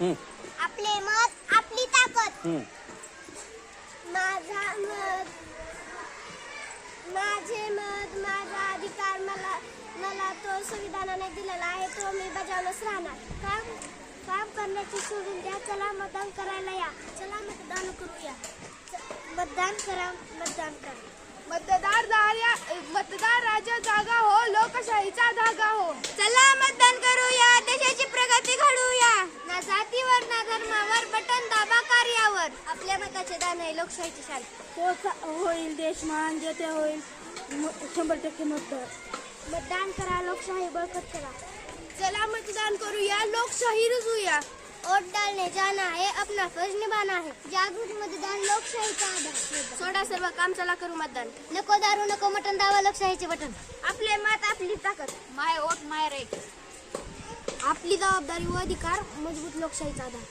आपले मत आपली ताकद. माझा मत माझे मत माझा अधिकार मला मला तो संविधानाने दिलेला आहे तो मी बजावूनच राहणार. काम काम करण्याची सोडून द्या. चला मतदान करायला या. चला मतदान करूया. मतदान करा मतदान करा. मतदार दार्या मतदार राजा जागा हो. दान आहे लोकशाहीची शान तो सा- होईल देश महान जेते होईल शंभर टक्के मतदार मतदान करा लोकशाही बळकट करा. चला मतदान करूया लोकशाही रुजूया. वोट डालने जाना है अपना फर्ज निभाना है जागरूक मतदान लोकशाहीचा आधार. सोडा सर्व काम चला करू मतदान. नको दारू नको मटन दावा लोकशाहीचे बटन. आपले मत आपली ताकद. माय वोट माय राईट आपली जबाबदारी व अधिकार मजबूत लोकशाहीचा आधार.